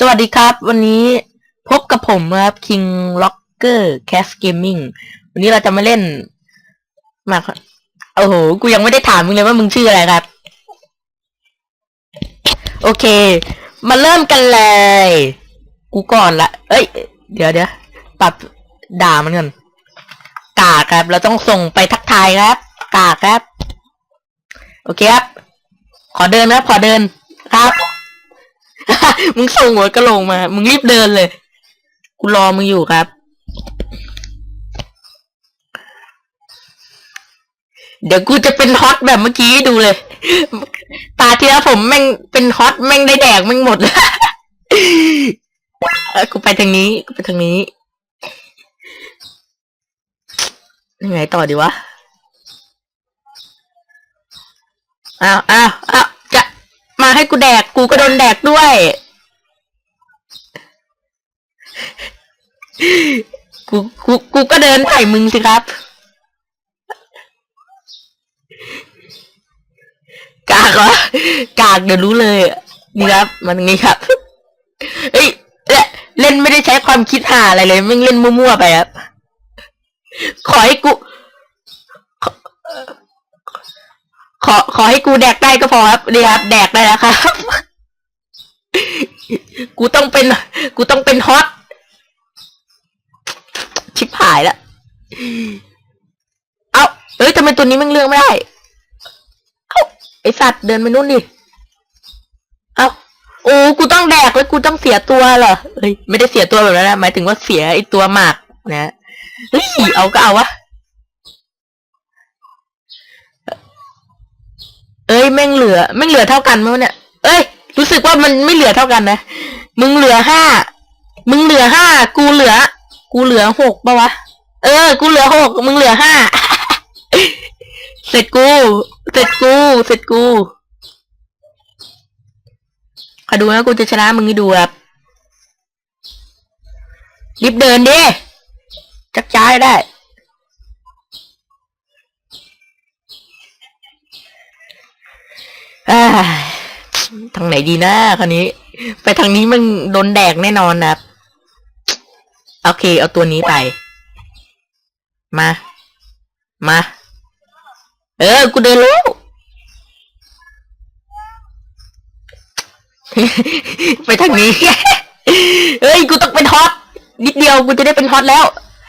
สวัสดีครับ วันนี้พบกับผมครับ King Locker Cast Gaming วันนี้เราจะมาเล่นมาโอ้โห กูยังไม่ได้ถามมึงเลยว่ามึงชื่ออะไรครับ โอเค มาเริ่มกันเลย กูก่อนละ เอ้ย เดี๋ยวเดี๋ยวปรับด่ามันก่อนกาครับ เราต้องส่งไปทักทายครับ กาครับ โอเคครับ ขอเดินครับ ขอเดินครับ มึงส่งหัวกระโหลกมา มึงรีบเดินเลย กูรอมึงอยู่ครับ เดี๋ยวกูจะเป็นฮอตแบบเมื่อกี้ดูเลย ตาที่แล้วผมแม่งเป็นฮอตแม่งได้แดกแม่งหมดเออกูไปทางนี้ กูไปทางนี้ ยังไงต่อดีวะ อ้าวอ้าวอ้าวจะมาให้กูแดก กูก็โดนแดกด้วย กูกูกูก็เดินใส่มึงสิครับ กากเหรอกากเดี๋ยวรู้เลยนี่ครับ มันงี้ครับเฮ้ยเล่นไม่ได้ใช้ความคิดหาอะไรเลยมึงเล่นมั่วๆไปครับขอให้กู ขอขอให้กูแดกได้ก็พอครับนี่ครับ แดกได้แล้วครับ กูต้องเป็น กูต้องเป็นฮอตายแล้วเอาเอ้ยทำไมตัวนี้มันเลือกไม่ได้เอ้าไอสัตว์เดินไปนู่นดิเอาโอ้กูต้องแดกแล้วกูต้องเสียตัวเหรอเฮ้ยไม่ได้เสียตัวแบบนั้นนะหมายถึงว่าเสียไอตัวหมากนะเฮ้ยเอาก็เอาวะเอ้ยแม่งเหลือแม่งเหลือเท่ากันมั้งเนี่ย เอ้ย รู้สึกว่ามันไม่เหลือเท่ากันนะ มึงเหลือห้า มึงเหลือห้า กูเหลือ กูเหลือหกปะวะ เออ กูเหลือหกมึงเหลือห้า เสร็จกู เสร็จกู เสร็จกูขอดูนะกูจะชนะมึงให้ดูครับรีบเดินดิ จักจ้ายได้ ทางไหนดีนะคันนี้ ไปทางนี้มันโดนแดกแน่นอนนะครับ โอเค เอาตัวนี้ไป มา มา เออ กูเดินรู้ไปทางนี้ เฮ้ย กูต้องเป็นฮอต นิดเดียว กูจะได้เป็นฮอตแล้ว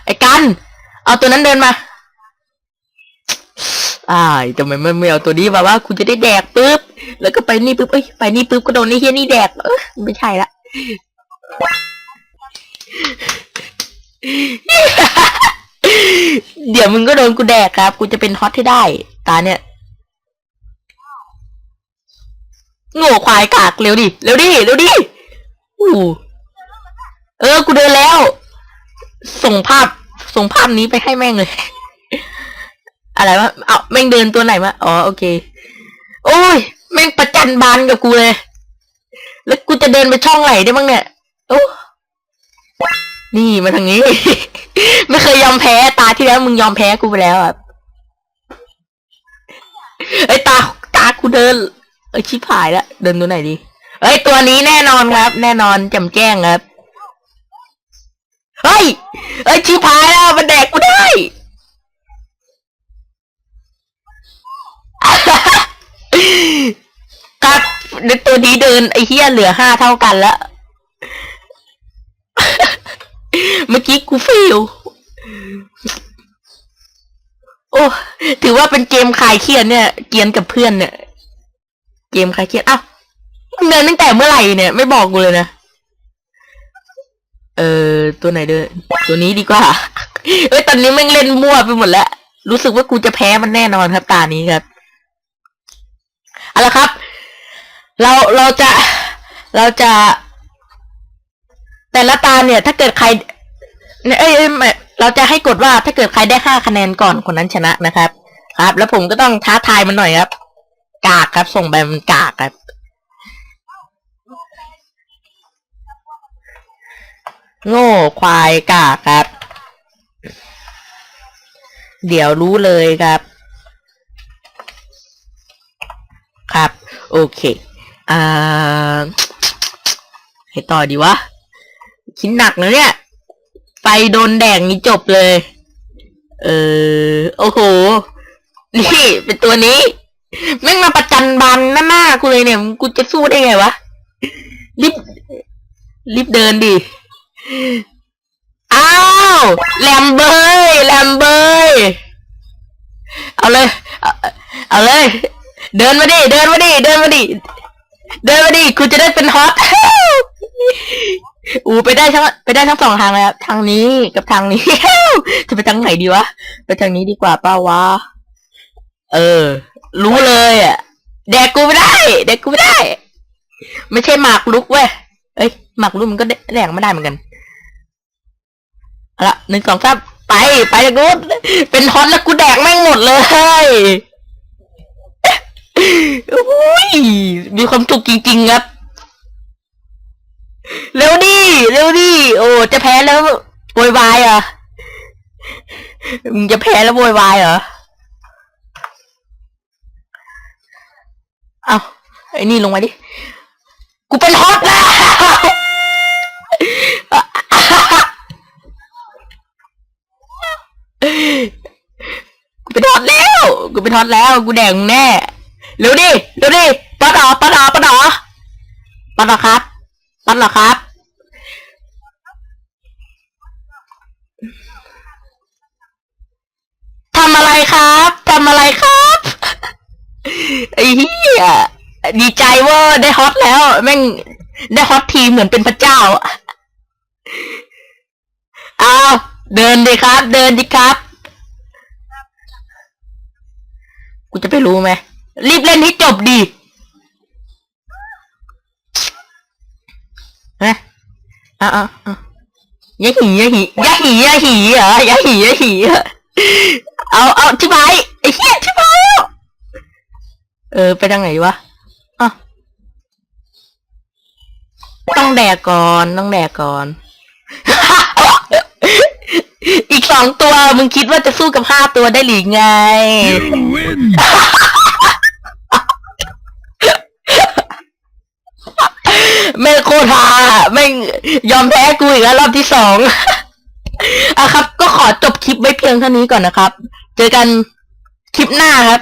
ไอ้กัน เอาตัวนั้นเดินมาอ่ายทำไมมันไม่เอาตัวนี้มาว่ากูจะได้แดกปุ๊บ แล้วก็ไปนี่ปุ๊บ เอ้ย ไปนี่ปุ๊บก็โดนไอ้เฮียนี่แดก เออไม่ใช่ละ เดี๋ยวมึงก็โดนกูแดกครับ กูจะเป็นฮอตให้ได้ ตาเนี่ยโง่ควายกากเร็วดิ เร็วดิ เร็วดิอู้เออ กูเดินแล้ว ส่งภาพ ส่งภาพนี้ไปให้แม่งเลย อะไรวะ เอาแม่งเดินตัวไหนวะ อ๋อ โอเค โอ้ย แม่งประจันบานกับกูเลย แล้วกูจะเดินไปช่องไหนได้บ้างเนี่ย โอ้ นี่มาทางนี้ ไม่เคยยอมแพ้ตาที่แล้วมึงยอมแพ้กูไปแล้วอะไอ้ตาตากูเดินเอ้ชิบหายแล้วเดินตัวไหนดีเอ้ยตัวนี้แน่นอนครับ แน่นอนจำแจ้งครับเฮ้ยเอ้ยชิบหายแล้วมันแดกกูได้ครับเดตัวนี้เดินไอ้เฮียเหลือห้าเท่ากันแล้ว เมื่อกี้กูฟิลโอ้ถือว่าเป็นเกมคลายเครียดเนี่ย เกียนกับเพื่อนเนี่ย เกมคลายเครียดอ้าวเดินตั้งแต่เมื่อไหร่เนี่ย ไม่บอกกูเลยนะ เออตัวไหนเดิน ตัวนี้ดีกว่า เอ้ยตอนนี้แม่งเล่นมั่วไปหมดแล้ว รู้สึกว่ากูจะแพ้มันแน่นอนครับ ตานี้ครับเอาละครับ เราเราจะเราจะ แต่ละตาเนี่ย ถ้าเกิดใครเนี่ยเอ้ยเอ้ยไม่เราจะให้กดว่าถ้าเกิดใครได้ห้าคะแนนก่อนคนนั้นชนะนะครับ ครับ แล้วผมก็ต้องท้าทายมันหน่อยครับ กากครับ ส่งไปมันกากครับ โง่ควายกากครับ เดี๋ยวรู้เลยครับ ครับ โอเค อ่าโอเคต่อดีวะ คิดหนักนะเนี่ย ไฟโดนแดงนี่จบเลย เออ โอ้โห นี่เป็นตัวนี้แม่งมาประจันบานหน้าหน้ากูเลยเนี่ย กูจะสู้ได้ไงวะ รีบ รีบเดินดิ อ้าว แลมเบยแลมเบยเอาเลย เอาเอาเลย เดินมาดิ เดินมาดิ เดินมาดิ เดินมาดิ กูจะได้เป็นฮอต อูไปได้ทั้งไปได้ทั้งสองทางเลยครับทางนี้กับทางนี้ จะไปทางไหนดีวะ ไปทางนี้ดีกว่าป้าวะ เออ รู้เลยอะ แดกกูไม่ได้ แดกกูไม่ได้ ไม่ใช่หมากลุกเว้ย เอ้ยหมากลุกมันก็แดกไม่ได้เหมือนกันเอาละหนึ่งสองสามไปไปจากนู้นเป็นฮอตแล้วกูแดกแม่งหมดเลยโอ้ยมีความสุขจริงๆครับ เร็วดิเร็วดิโอ้จะแพ้แล้วโวยวายเหรอมึงจะแพ้แล้วโวยวายเหรอเอาไอ้นี่ลงมาดิกูเป็นฮอตแล้วกูเป็นฮอตแล้วกูเป็นฮอตแล้วกูแดงแน่เร็วดิเร็วดิปัดออปัดออปัดออปัดเหรอครับ ปัดเหรอครับ ทำอะไรครับ ทำอะไรครับ ไอ้เหี้ย ดีใจเว่าได้ฮอตแล้ว แม่ง ได้ฮอตทีเหมือนเป็นพระเจ้า เอาเดินดิครับ เดินดิครับ กูจะไปรู้ไหม รีบเล่นให้จบดิฮะ อะอะอะยาหียาหียาหียาหีเหรออยาหียาหีเหรอเอาเอาชิบหายไอ้เหี้ยชิบหายแล้วเออ ไปทางไหนวะอะต้องแดกก่อนต้องแดกก่อน อีกสองตัวมึงคิดว่าจะสู้กับห้าตัวได้หรือไง You win! แม่งโคตรฮาไม่งยอมแพ้กูอีกแล้วรอบที่สอง อะครับ ก็ขอจบคลิปไว้เพียงเท่านี้ก่อนนะครับ เจอกันคลิปหน้าครับ